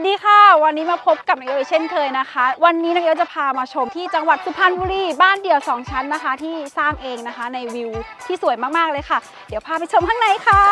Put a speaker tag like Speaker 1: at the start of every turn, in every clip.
Speaker 1: วัสดีค่ะ วันนี้มาพบกับนักเอลอีกเช่นเคยนะคะ วันนี้น้องเอลจะพามาชมที่จังหวัดสุพรรณบุรีบ้านเดี่ยวสองชั้นนะคะ ที่สร้างเองนะคะในวิวที่สวยมากๆเลยค่ะ เดี๋ยวพาไปชมข้างในค่ะ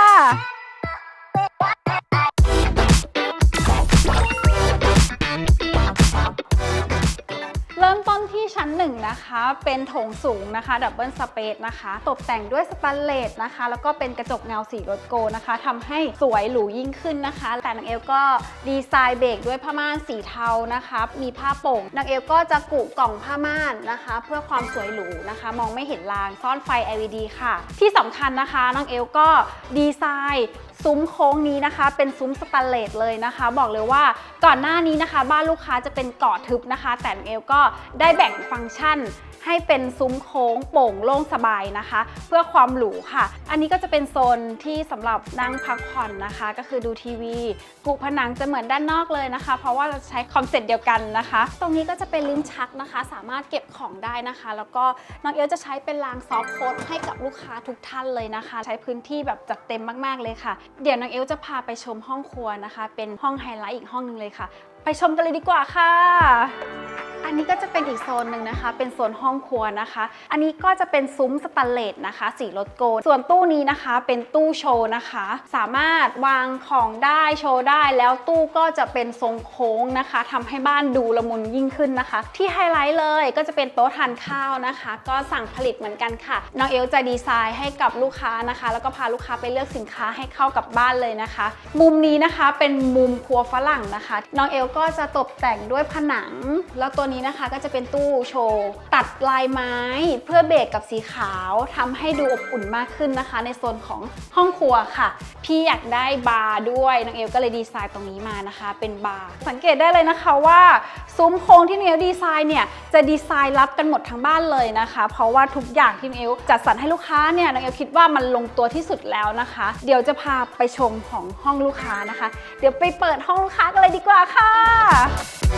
Speaker 1: ชั้นหนึ่งนะคะ เป็นโถงสูงนะคะดับเบิลสเปซนะคะ ตกแต่งด้วยสแตนเลสนะคะ แล้วก็เป็นกระจกเงาสีรถโกนะคะทำให้สวยหรูยิ่งขึ้นนะคะ แต่นางเอลก็ดีไซน์เบรกด้วยผ้าม่านสีเทานะคะ มีผ้าโป่งนางเอลก็จะกุกล่องผ้าม่านนะคะ เพื่อความสวยหรูนะคะ มองไม่เห็นรางซ่อนไฟ LED ค่ะ ที่สำคัญนะคะนางเอลก็ดีไซน์ซุ้มโค้งนี้นะคะ เป็นซุ้มสแตนเลสเลยนะคะ บอกเลยว่าก่อนหน้านี้นะคะ บ้านลูกค้าจะเป็นเกาะทึบนะคะ แต่เอลก็ได้แบ่งฟังก์ชัน ให้เป็นซุ้มโค้งโป่งโล่งสบายนะคะ เพื่อความหรูค่ะ อันนี้ก็จะเป็นโซนที่สำหรับนั่งพักผ่อนนะคะ ก็คือดูทีวีกุผนังจะเหมือนด้านนอกเลยนะคะ เพราะว่าเราใช้คอนเซ็ปต์เดียวกันนะคะ ตรงนี้ก็จะเป็นลิ้นชักนะคะ สามารถเก็บของได้นะคะ แล้วก็น้องเอลจะใช้เป็นรางซอฟต์โค้ดให้กับลูกค้าทุกท่านเลยนะคะ ใช้พื้นที่แบบจัดเต็มมากๆเลยค่ะ เดี๋ยวน้องเอลจะพาไปชมห้องครัวนะคะ เป็นห้องไฮไลท์อีกห้องหนึงเลยค่ะ ไปชมกันเลยดีกว่าค่ะ อันนี้ก็จะเป็นอีกโซนหนึ่งนะคะ เป็นโซนห้องครัวนะคะ อันนี้ก็จะเป็นซุ้มสแตนเลสนะคะ สีรถโกลด์ส่วนตู้นี้นะคะ เป็นตู้โชว์นะคะ สามารถวางของได้โชว์ได้ แล้วตู้ก็จะเป็นทรงโค้งนะคะทำให้บ้านดูละมุนยิ่งขึ้นนะคะ ที่ไฮไลท์เลยก็จะเป็นโต๊ะทานข้าวนะคะ ก็สั่งผลิตเหมือนกันค่ะน้องเอลจะดีไซน์ให้กับลูกค้านะคะ แล้วก็พาลูกค้าไปเลือกสินค้าให้เข้ากับบ้านเลยนะคะ มุมนี้นะคะเป็นมุมครัวฝรั่งนะคะน้องเอลก็จะตกแต่งด้วยผนังแล้วตัวนี้นะคะก็จะเป็นตู้โชว์ ตัดลายไม้เพื่อเบรกกับสีขาวทำให้ดูอบอุ่นมากขึ้นนะคะ ในโซนของห้องครัวค่ะ พี่อยากได้บาร์ด้วยน้องเอลก็เลยดีไซน์ตรงนี้มานะคะ เป็นบาร์สังเกตได้เลยนะคะว่าซุ้มโค้งที่น้องเอลดีไซน์เนี่ยจะดีไซน์รับกันหมดทั้งบ้านเลยนะคะ เพราะว่าทุกอย่างที่น้องเอลจัดสรรให้ลูกค้าเนี่ยน้องเอลคิดว่ามันลงตัวที่สุดแล้วนะคะ เดี๋ยวจะพาไปชมของห้องลูกค้านะคะ เดี๋ยวไปเปิดห้องลูกค้ากันเลยดีกว่าค่ะ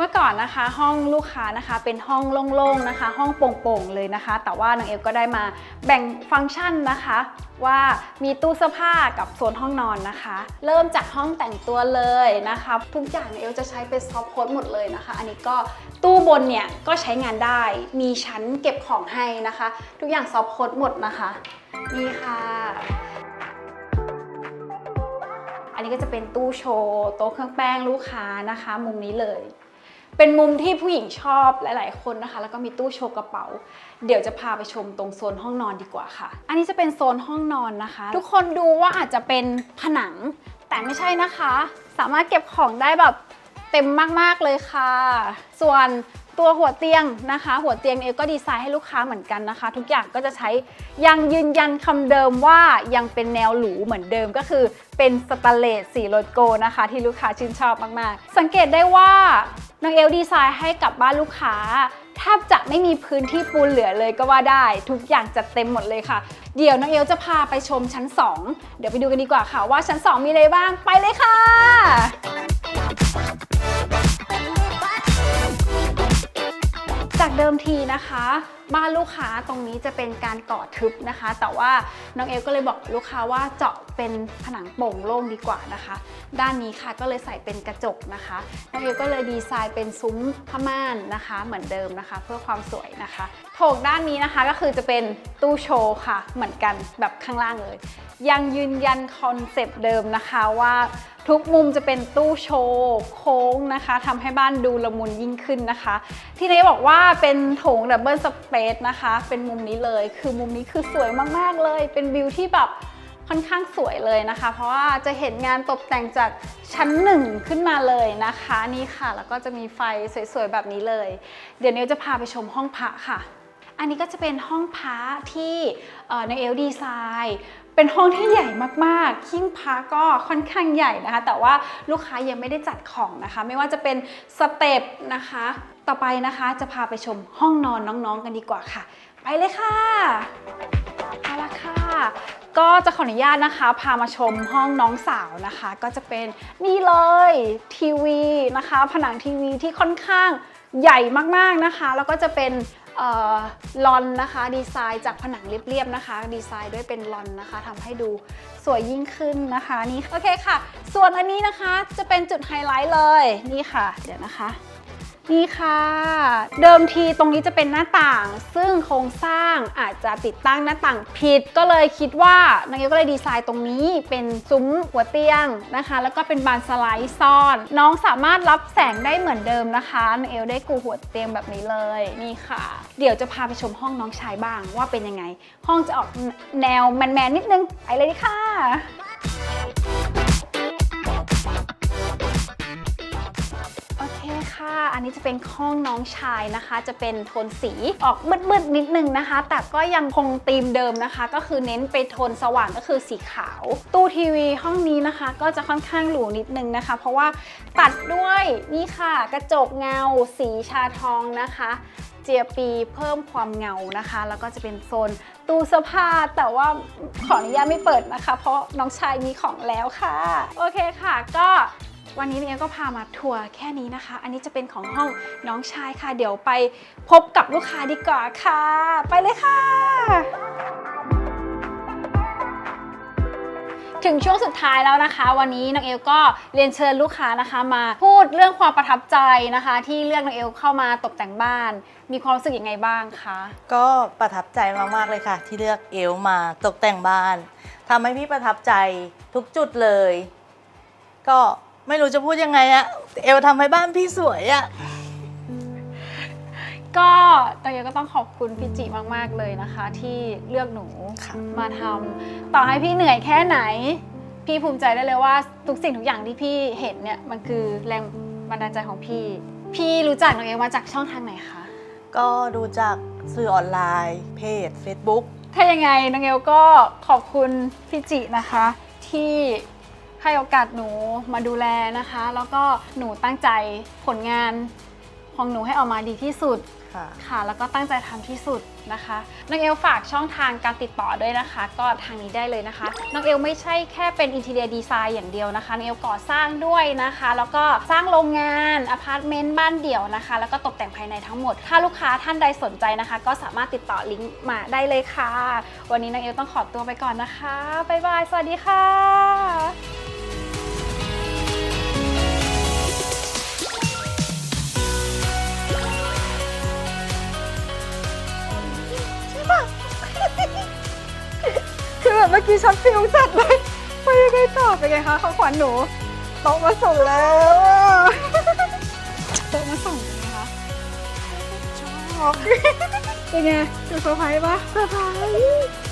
Speaker 1: เมื่อก่อนนะคะห้องลูกค้านะคะเป็นห้องโล่งๆนะคะ ห้องโปร่งๆเลยนะคะ แต่ว่านางเอลก็ได้มาแบ่งฟังก์ชันนะคะ ว่ามีตู้เสื้อผ้ากับโซนห้องนอนนะคะ เริ่มจากห้องแต่งตัวเลยนะคะทุกอย่างเอลจะใช้เป็นซอฟต์โค้ดหมดเลยนะคะ อันนี้ก็ตู้บนเนี่ยก็ใช้งานได้มีชั้นเก็บของให้นะคะ ทุกอย่างซอฟต์โค้ดหมดนะคะนี่ค่ะอันนี้ก็จะเป็นตู้โชว์ โต๊ะเครื่องแป้งลูกค้านะคะ มุมนี้เลย เป็นมุมที่ผู้หญิงชอบหลาย ๆ คนนะคะ แล้วก็มีตู้โชว์กระเป๋า เดี๋ยวจะพาไปชมตรงโซนห้องนอนดีกว่าค่ะ อันนี้จะเป็นโซนห้องนอนนะคะ ทุกคนดูว่าอาจจะเป็นผนัง แต่ไม่ใช่นะคะ สามารถเก็บของได้แบบเต็มมาก ๆ เลยค่ะ ส่วน ตัวหัวเตียงนะคะ หัวเตียงเองก็ดีไซน์ให้ลูกค้าเหมือนกันนะคะ ทุกอย่างก็จะใช้ยังยืนยันคำเดิมว่ายังเป็นแนวหรูเหมือนเดิมก็คือเป็นสแตเลสสีโลโก้นะคะ ที่ลูกค้าชื่นชอบมากๆ สังเกตได้ว่าน้องเอลดีไซน์ให้กับบ้านลูกค้าแทบจะไม่มีพื้นที่ปูนเหลือเลยก็ว่าได้ ทุกอย่างจัดเต็มหมดเลยค่ะ เดี๋ยวน้องเอลจะพาไปชมชั้น 2 เดี๋ยวไปดูกันดีกว่าค่ะว่าชั้น 2 มีอะไรบ้างไปเลยค่ะ เดิมทีนะคะ บ้านลูกค้าตรงนี้จะเป็นการก่อทึบนะคะ แต่ว่าน้องเอลก็เลยบอกลูกค้าว่าเจาะเป็นผนังโป่งโล่งดีกว่านะคะ ด้านนี้ค่ะก็เลยใส่เป็นกระจกนะคะ น้องเอลก็เลยดีไซน์เป็นซุ้มผ้าม่านนะคะ เหมือนเดิมนะคะ เพื่อความสวยนะคะโถงด้านนี้นะคะก็คือจะเป็นตู้โชว์ค่ะ เหมือนกันแบบข้างล่างเลย ยังยืนยันคอนเซปต์เดิมนะคะว่า ทุกมุมจะเป็นตู้โชว์โค้งนะคะทำให้บ้านดูละมุนยิ่งขึ้นนะคะ ที่นี้บอกว่าเป็นโถงดับเบิลสเปซนะคะ เป็นมุมนี้เลย คือมุมนี้คือสวยมากๆเลย เป็นวิวที่แบบค่อนข้างสวยเลยนะคะ เพราะว่าจะเห็นงานตกแต่งจากชั้นหนึ่งขึ้นมาเลยนะคะนี่ค่ะ แล้วก็จะมีไฟสวยๆแบบนี้เลย เดี๋ยวนี้จะพาไปชมห้องพระค่ะ อันนี้ก็จะเป็นห้องพระที่ในเอลดีไซน์ เป็นห้องที่ใหญ่มากๆหิ้งพระก็ค่อนข้างใหญ่นะคะ แต่ว่าลูกค้ายังไม่ได้จัดของนะคะ ไม่ว่าจะเป็นสเต็ปนะคะ ต่อไปนะคะจะพาไปชมห้องนอนน้องๆกันดีกว่าค่ะ ไปเลยค่ะเอาละค่ะ ก็จะขออนุญาตนะคะ พามาชมห้องน้องสาวนะคะ ก็จะเป็นนี่เลยทีวีนะคะ ผนังทีวีที่ค่อนข้างใหญ่มากๆนะคะ แล้วก็จะเป็น ลอนนะคะ ดีไซน์จากผนังเรียบๆนะคะ ดีไซน์ด้วยเป็นลอนนะคะทำให้ดูสวยยิ่งขึ้นนะคะนี่โอเคค่ะ ส่วนอันนี้นะคะจะเป็นจุดไฮไลท์เลยนี่ค่ะ เดี๋ยวนะคะ นี่ค่ะ เดิมทีตรงนี้จะเป็นหน้าต่าง ซึ่งโครงสร้างอาจจะติดตั้งหน้าต่างผิด ก็เลยคิดว่านางเอลก็เลยดีไซน์ตรงนี้เป็นซุ้มหัวเตียงนะคะ แล้วก็เป็นบานสไลด์ซ่อน น้องสามารถรับแสงได้เหมือนเดิมนะคะนางเอลได้กูหัวเตียงแบบนี้เลยนี่ค่ะ เดี๋ยวจะพาไปชมห้องน้องชายบ้างว่าเป็นยังไง ห้องจะออกแนวแมนๆนิดนึงไปเลยค่ะ ค่ะ อันนี้จะเป็นห้องน้องชายนะคะ จะเป็นโทนสีออกมืดๆนิดนึงนะคะ แต่ก็ยังคงธีมเดิมนะคะ ก็คือเน้นไปโทนสว่างก็คือสีขาว ตู้ทีวีห้องนี้นะคะ ก็จะค่อนข้างหรูนิดนึงนะคะ เพราะว่าตัดด้วยนี่ค่ะ กระจกเงา สีชาทองนะคะเจียปีเพิ่มความเงานะคะ แล้วก็จะเป็นโซนตู้เสื้อผ้าแต่ว่าขออนุญาตไม่เปิดนะคะ เพราะน้องชายมีของแล้วค่ะ โอเคค่ะ ก็ วันนี้เองก็พามาทัวร์แค่นี้นะคะ อันนี้จะเป็นของห้องน้องชายค่ะ เดี๋ยวไปพบกับลูกค้าดีกว่าค่ะ ไปเลยค่ะ ถึงช่วงสุดท้ายแล้วนะคะ วันนี้น้องเอลก็เรียนเชิญลูกค้านะคะมาพูดเรื่องความประทับใจนะคะ ที่เลือกน้องเอลเข้ามาตกแต่งบ้าน มีความรู้สึกยังไงบ้างคะ
Speaker 2: ก็ประทับใจมากๆเลยค่ะ ที่เลือกเอลมาตกแต่งบ้านทำให้พี่ประทับใจทุกจุดเลย ก็ ไม่รู้จะพูดยังไงอะเอลทำให้บ้านพี่สวยอะ
Speaker 1: ก็ตอนนี้ก็ต้องขอบคุณพี่จิมาก ๆ เลยนะคะ ที่เลือกหนู
Speaker 2: ค่ะ
Speaker 1: มาทำต่อให้พี่เหนื่อยแค่ไหน พี่ภูมิใจได้เลยว่าทุกสิ่งทุกอย่างที่พี่เห็นเนี่ยมันคือแรงบันดาลใจของพี่ พี่รู้จักน้องเอลมาจากช่องทางไหนคะ
Speaker 2: ก็ดูจากสื่อออนไลน์ เพจ Facebook
Speaker 1: ถ้ายังไงน้องเอลก็ขอบคุณพี่จินะคะ ที่ ให้โอกาสหนูมาดูแลนะคะ แล้วก็หนูตั้งใจผลงานของหนูให้ออกมาดีที่สุด
Speaker 2: ค่ะ
Speaker 1: ค่ะแล้วก็ตั้งใจทำที่สุดนะคะน้องเอลฝากช่องทางการติดต่อด้วยนะคะ ก็ทางนี้ได้เลยนะคะน้องเอลไม่ใช่แค่เป็นอินเท i รียดีไซน์อย่างเดียวนะคะน้องเอลก่อสร้างด้วยนะคะ แล้วก็สร้างโรงงานอพาร์ตเมนต์บ้านเดี่ยวนะคะ แล้วก็ตกแต่งภายในทั้งหมด ถ้าลูกค้าท่านใดสนใจนะคะ ก็สามารถติดต่อลิงก์มาได้เลยค่ะ วันนี้น้องเอลต้องขอตัวไปก่อนนะคะบ๊ายบายสวัสดีค่ะ คือแบบเมื่ช็อตฟิลจัดเลยไปยังไงต่อไปนไงคะเขาขวัญหนูโต๊ะมาส่งแล้วโต๊ะมาส่งเป็นไงคะชอบเป็นไงคือเซอร์ไพรส์ปะเซอร์ไพรส์